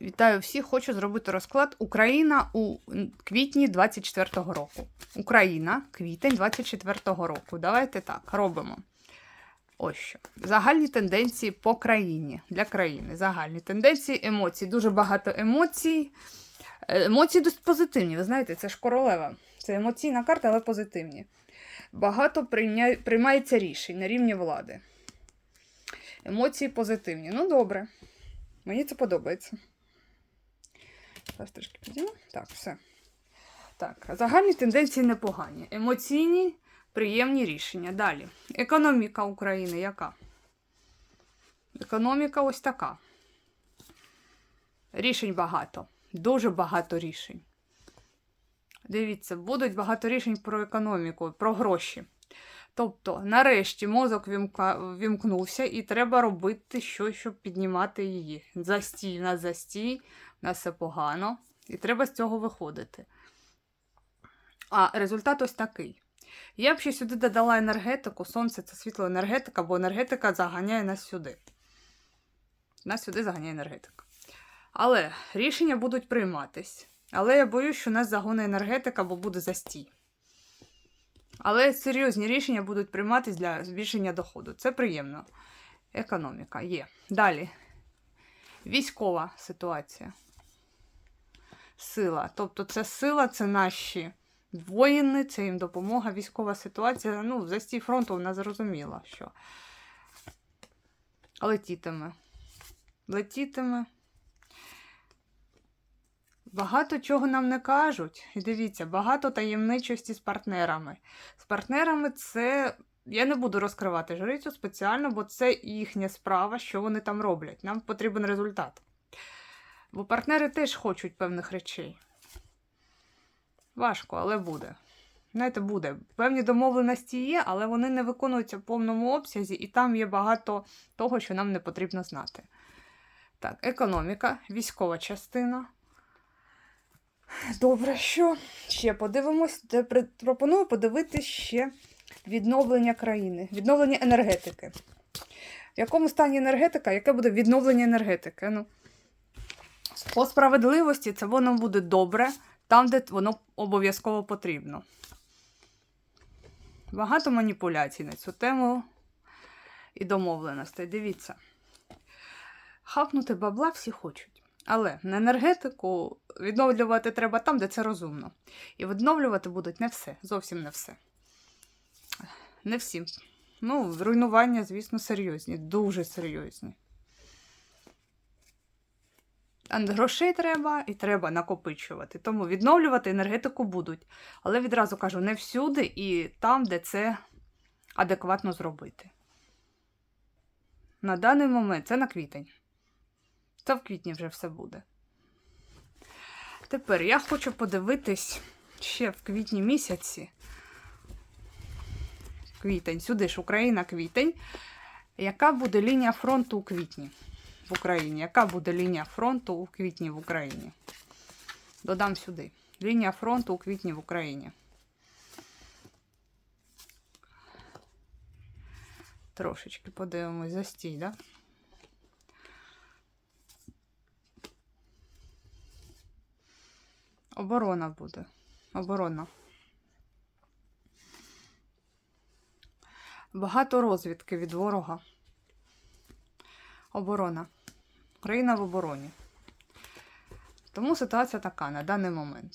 Вітаю всіх! Хочу зробити розклад Україна у квітні 24-го року. Україна, квітень 24-го року. Давайте так робимо. Ось що. Загальні тенденції по країні для країни. Загальні тенденції, емоції. Дуже багато емоцій. Е, Емоції досить позитивні. Ви знаєте, це ж королева. Це емоційна карта, але позитивні. Багато прийня... приймається рішень на рівні влади. Емоції позитивні. Ну, добре. Мені це подобається. Зараз трішки підійму. Так, все. Так, загальні тенденції непогані. Емоційні, приємні рішення. Далі. Економіка України яка? Економіка ось така. Рішень багато. Дуже багато рішень. Дивіться, будуть багато рішень про економіку, про гроші. Тобто, нарешті мозок вімкнувся, і треба робити щось, щоб піднімати її. Застій, в нас застій, нас все погано, і треба з цього виходити. А результат ось такий. Я б ще сюди додала енергетику. Сонце це світло енергетика, бо енергетика заганяє нас сюди. Нас сюди заганяє енергетика. Але рішення будуть прийматись. Але я боюсь, що нас загоне енергетика, бо буде застій. Але серйозні рішення будуть прийматись для збільшення доходу. Це приємно. Економіка є. Далі. Військова ситуація. Сила. Тобто, це сила, це наші воїни, це їм допомога. Військова ситуація. Ну, застій фронту вона зрозуміла, що летітиме. Летітиме. Багато чого нам не кажуть. І дивіться, багато таємничості з партнерами. З партнерами це. Я не буду розкривати жрицю спеціально, бо це їхня справа, що вони там роблять. Нам потрібен результат. Бо партнери теж хочуть певних речей. Важко, але буде. Знаєте, буде. Певні домовленості є, але вони не виконуються в повному обсязі, і там є багато того, що нам не потрібно знати. Так, економіка, військова частина. Добре, що ще подивимось. Пропоную подивитися ще відновлення країни, відновлення енергетики. В якому стані енергетика? Яке буде відновлення енергетики? Ну, по справедливості це воно буде добре, там, де воно обов'язково потрібно. Багато маніпуляцій на цю тему і домовленостей. Дивіться. Хапнути бабла всі хочуть. Але на енергетику відновлювати треба там, де це розумно. І відновлювати будуть не все, зовсім не все. Не всі. Ну, руйнування, звісно, серйозні, дуже серйозні. Грошей треба і треба накопичувати. Тому відновлювати енергетику будуть. Але відразу кажу, не всюди і там, де це адекватно зробити. На даний момент це на квітень. Це в квітні вже все буде. Тепер я хочу подивитись ще в квітні місяці. Квітень, сюди ж Україна, квітень. Яка буде лінія фронту у квітні в Україні? Яка буде лінія фронту у квітні в Україні? Додам сюди. Лінія фронту у квітні в Україні. Трошечки подивимось застій, да? Оборона буде. Оборона. Багато розвідки від ворога. Оборона. Україна в обороні. Тому ситуація така на даний момент.